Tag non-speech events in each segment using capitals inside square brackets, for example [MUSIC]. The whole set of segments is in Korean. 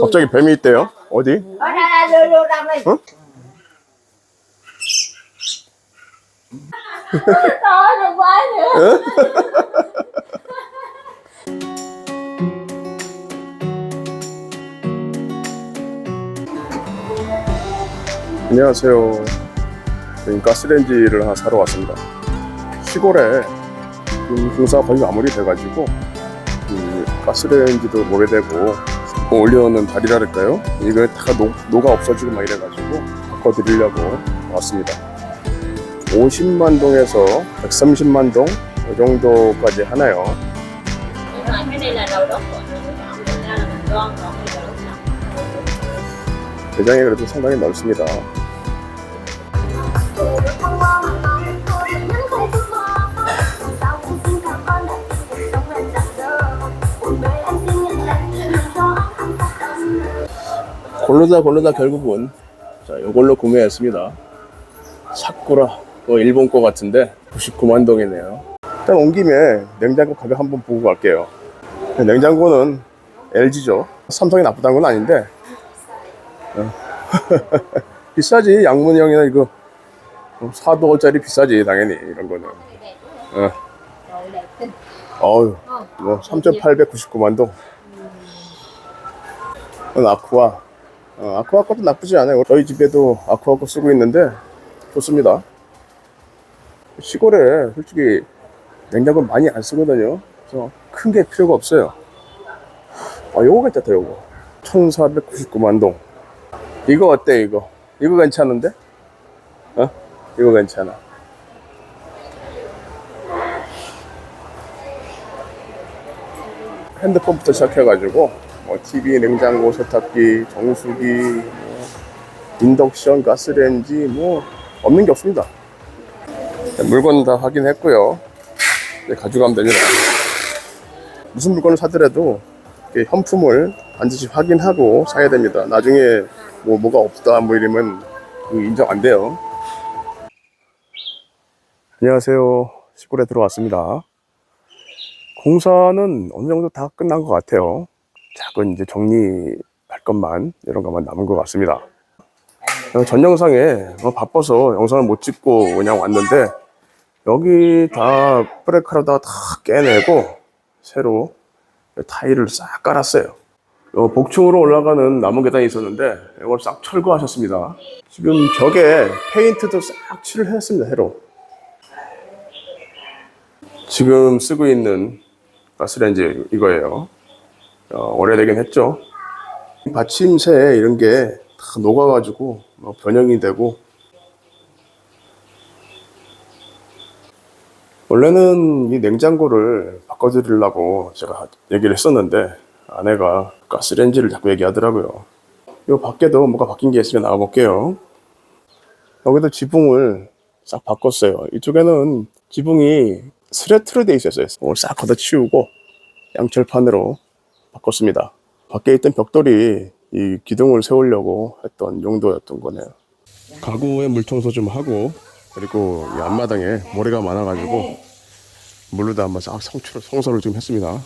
갑자기 뱀이 있대요. 어디? Nữa. 안녕하세요. 저희 가스레인지를 하나 사러 왔습니다. 시골에 지금 공사가 거의 마무리 돼가지고 이 가스레인지도 오래되고 뭐 올려놓는 다리랄까요? 이거 다 녹, 녹아 없어지고 막 이래가지고 바꿔드리려고 왔습니다. 50만 동에서 130만 동 이 정도까지 하나요. 대장이 그래도 상당히 넓습니다. 고르다 고르다 결국은 자 이걸로 구매했습니다. 사쿠라 뭐 일본 거 같은데 99만 동이네요. 일단 온 김에 냉장고 가격 한번 보고 갈게요. 냉장고는 LG죠. 삼성이 나쁘다는 건 아닌데 어. [LAUGHS] 비싸지 양문형이나 이거 4도짜리 비싸지 당연히 이런 거는. 어. 어유 뭐 3,899만 동. 이건 아쿠아. 어, 아쿠아 것도 나쁘지 않아요. 저희 집에도 아쿠아 거 쓰고 있는데 좋습니다. 시골에 솔직히 냉장고 많이 안 쓰거든요. 그래서 큰 게 필요가 없어요. 아, 요거 괜찮다, 요거. 1,499만 동. 이거 어때, 이거? 이거 괜찮은데? 어? 이거 괜찮아. 핸드폰부터 시작해가지고 뭐 TV, 냉장고, 세탁기, 정수기, 뭐 인덕션, 가스레인지 뭐 없는 게 없습니다. 네, 물건 다 확인했고요. 이제 가져가면 됩니다. 무슨 물건을 사더라도 현품을 반드시 확인하고 사야 됩니다. 나중에 뭐 뭐가 없다 뭐 이러면 그거 인정 안 돼요. 안녕하세요. 시골에 들어왔습니다. 공사는 어느 정도 다 끝난 것 같아요. 작은 이제 정리할 것만 이런 것만 남은 것 같습니다. 어, 전 영상에 어, 바빠서 영상을 못 찍고 그냥 왔는데 여기 다 브레이크로다 다 깨내고 새로 타일을 싹 깔았어요. 어, 복층으로 올라가는 나무 계단이 있었는데 이걸 싹 철거하셨습니다. 지금 벽에 페인트도 싹 칠을 했습니다. 새로. 지금 쓰고 있는 가스레인지 이거예요. 어, 오래되긴 했죠. 받침새 이런 게 다 녹아가지고 뭐 변형이 되고 원래는 이 냉장고를 바꿔드리려고 제가 얘기를 했었는데 아내가 가스레인지를 자꾸 얘기하더라고요. 이 밖에도 뭐가 바뀐 게 있으면 나가볼게요. 여기도 지붕을 싹 바꿨어요. 이쪽에는 지붕이 스레트로 돼 있었어요. 오늘 싹 걷어치우고 양철판으로 바꿨습니다. 밖에 있던 벽돌이 이 기둥을 세우려고 했던 용도였던 거네요. 가구에 물 청소 좀 하고 그리고 이 앞마당에 모래가 많아가지고 물로다 한번 싹 성추를 청소를 좀 했습니다.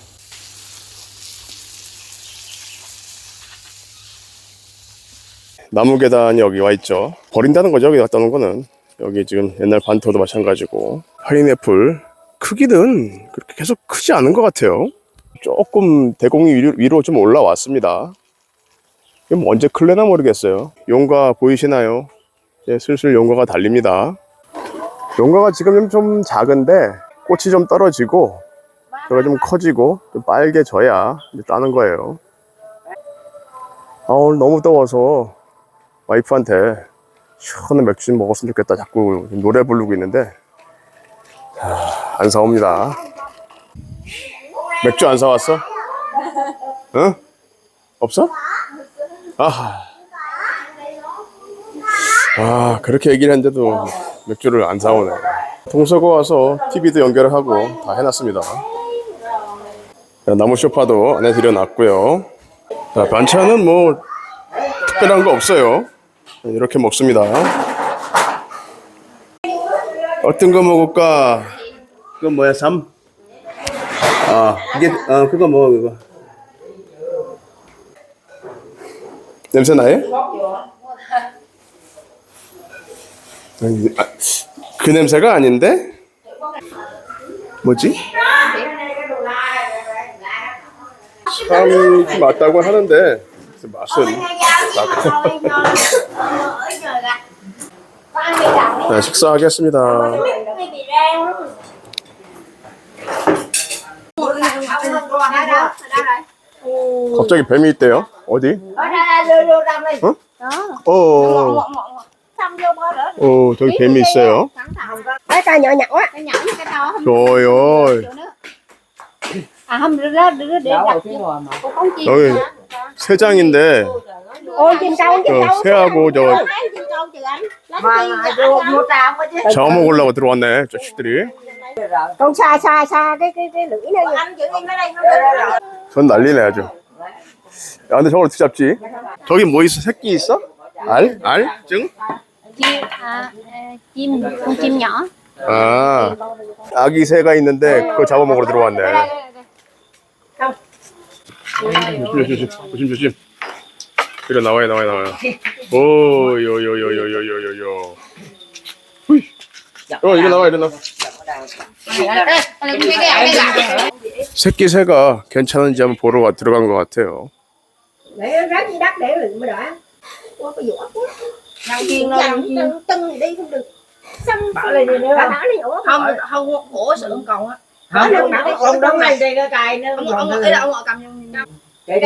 나무 계단이 여기 와 있죠. 버린다는 거죠. 여기 갖다 놓은 거는. 여기 지금 옛날 반토도 마찬가지고. 파인애플 크기는 그렇게 계속 크지 않은 것 같아요. 조금 대공이 위로, 위로 좀 올라왔습니다. 이게 뭐 언제 클래나 모르겠어요. 용가 보이시나요? 예, 슬슬 용가가 달립니다. 용가가 지금 좀 작은데 꽃이 좀 떨어지고 저가 좀 커지고 좀 빨개져야 따는 거예요. 아 오늘 너무 더워서 와이프한테 시원한 맥주 좀 먹었으면 좋겠다 자꾸 노래 부르고 있는데 하, 안 사옵니다. 맥주 안 사왔어? 응? 없어? 아, 아 그렇게 얘기를 했는데도 맥주를 안 사오네. 동서고 와서 TV도 연결을 하고 다 해놨습니다. 자, 나무 소파도 안에 들여놨고요. 자, 반찬은 뭐 특별한 거 없어요. 이렇게 먹습니다. 어떤 거 먹을까? 그건 뭐야, 삼? 아, 이게, 어, 그거 먹어, 그거. 냄새 나요? 아니, 아, 그 냄새가 아닌데? 뭐지? 참이 맞다고 하는데 맛은 네, 식사하겠습니다. 갑자기 뱀이 있대요. 어디? 어? 어, 어, 저기 뱀이 있어요. Nhỏ nhỏ á à không đưa ra đưa để đặt cô con chim 여기 세 장인데 ôi chim câu chim 저 câu 새하고 저 lấy chim anh lấy chim cho anh chứ 잡아먹으려고 들어왔네. 자식들이. con xa xa xa cái cái cái lưỡi này anh giữ im ở đây 손 난리네 아주 야 근데 저걸 어떻게 잡지? 저기 뭐 있어? 새끼 있어? 알? 알? 증? chim à, 아 아기 새가 있는데 그거 잡아먹으러 들어왔네 조심 조심 조심 조심 그래 나와요 나와요 나와요 오요요요요요요요 요 후이 어 이리 나와 이리 나와 새끼 새가 괜찮은지 한번 보러 와 들어간 것 같아요. để rớt dưới đất để mới có tưng đi không được đi nữa Bà không không sự không còn á không không này cái cài ông ông là ông cầm cái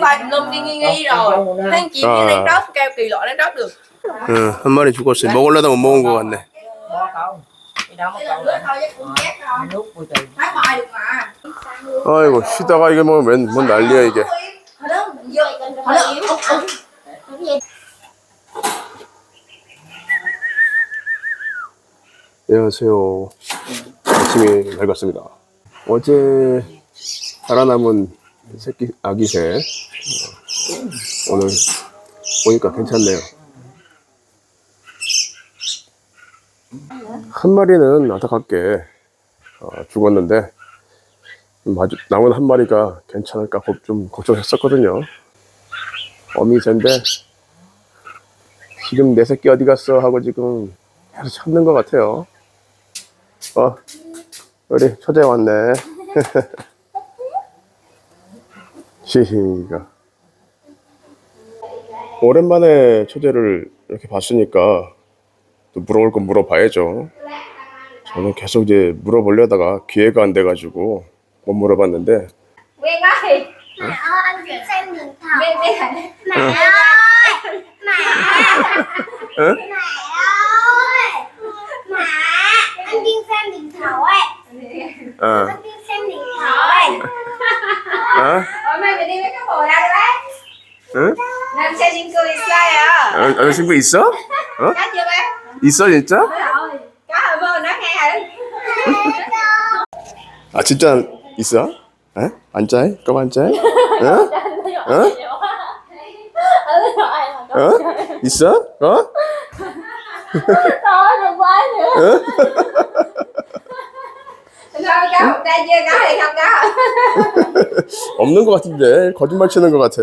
ba tùm lum đi nghi nghi rồi kêu kỳ được 한 마리 죽었어요. 먹으려다 못 먹은 것 같네. Bỏ không cái đó cũng chết rồi nước của chị Thái bài được mà 아이고 쉬다가 이게 뭐 뭔, 뭔 난리야 이게. 안녕하세요. 아침이 밝았습니다. 어제 살아남은 새끼 아기새 어, 오늘 보니까 괜찮네요. 한 마리는 안타깝게 어, 죽었는데 남은 한 마리가 괜찮을까 걱- 좀 걱정했었거든요. 어미새인데 지금 내 새끼 어디 갔어 하고 지금 계속 찾는 것 같아요. 어, 우리 초대 왔네. [LAUGHS] 히히가. 오랜만에 초대를 이렇게 봤으니까 또 물어볼 건 물어봐야죠. 저는 계속 이제 물어보려다가 기회가 안 돼가지고 못 물어봤는데. 왜가 해? 응? 어. 哦 엄마 매니메가 뭐라 그래? 응? 남자 친구 있어요. 아, 어, 어, 친구 있어? 어? 나 있어 진짜? Rồi Có rồi mơ nói nghe rồi 아 진짜 있어? 에? 안 짜해? 껌안 짜해? 어? 어? 어? 있어? 어? 어? 없는 것 같은데 거짓말 치는 것 같아.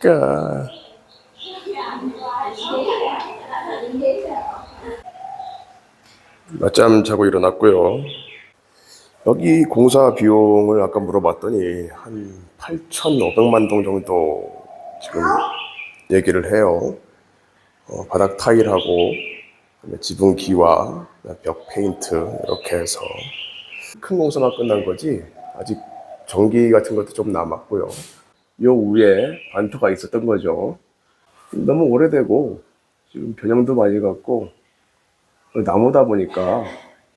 까. 낮잠 자고 일어났고요. 여기 공사 비용을 아까 물어봤더니 한 8,500만 동 정도 지금 얘기를 해요. 어, 바닥 타일하고 지붕 기와, 벽 페인트 이렇게 해서 큰 공사만 끝난 거지 아직 전기 같은 것도 좀 남았고요. 요 위에 반토가 있었던 거죠. 너무 오래되고 지금 변형도 많이 갔고 나무다 보니까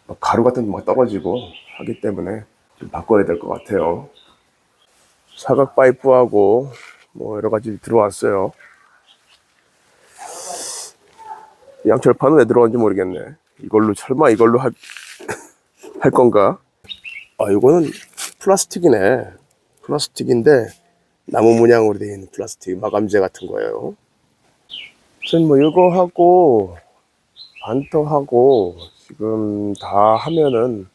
막 가루 같은 거 막 떨어지고 하기 때문에 좀 바꿔야 될 것 같아요. 사각 파이프하고 뭐 여러 가지 들어왔어요. 양철판은 왜 들어왔는지 모르겠네. 이걸로 설마 이걸로 할, [COUGHS] 할 건가? 아 이거는 플라스틱이네. 플라스틱인데 나무 문양으로 되어 있는 플라스틱 마감재 같은 거예요. 지금 뭐 이거 하고 반토하고 지금 다 하면은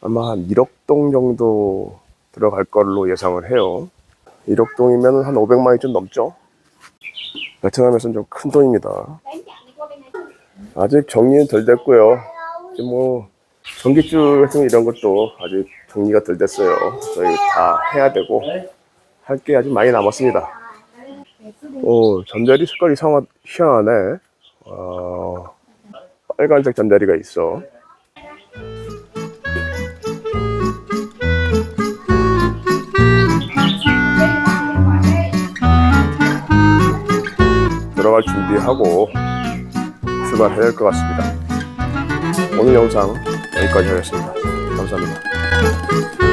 아마 한 1억 동 정도 들어갈 걸로 예상을 해요. 1억 동이면 한 500만이 좀 넘죠. 베트남에서는 좀 큰 돈입니다. 아직 정리는 덜 됐고요. 이제 뭐 전기줄 같은 거 이런 것도 아직 정리가 덜 됐어요. 저희 다 해야 되고 할 게 아직 많이 남았습니다. 오 잠자리 색깔이 이상하, 희한하네. 어, 빨간색 잠자리가 있어. 들어갈 준비하고 출발해야 될것 같습니다. 오늘 영상 여기까지 하겠습니다. 감사합니다.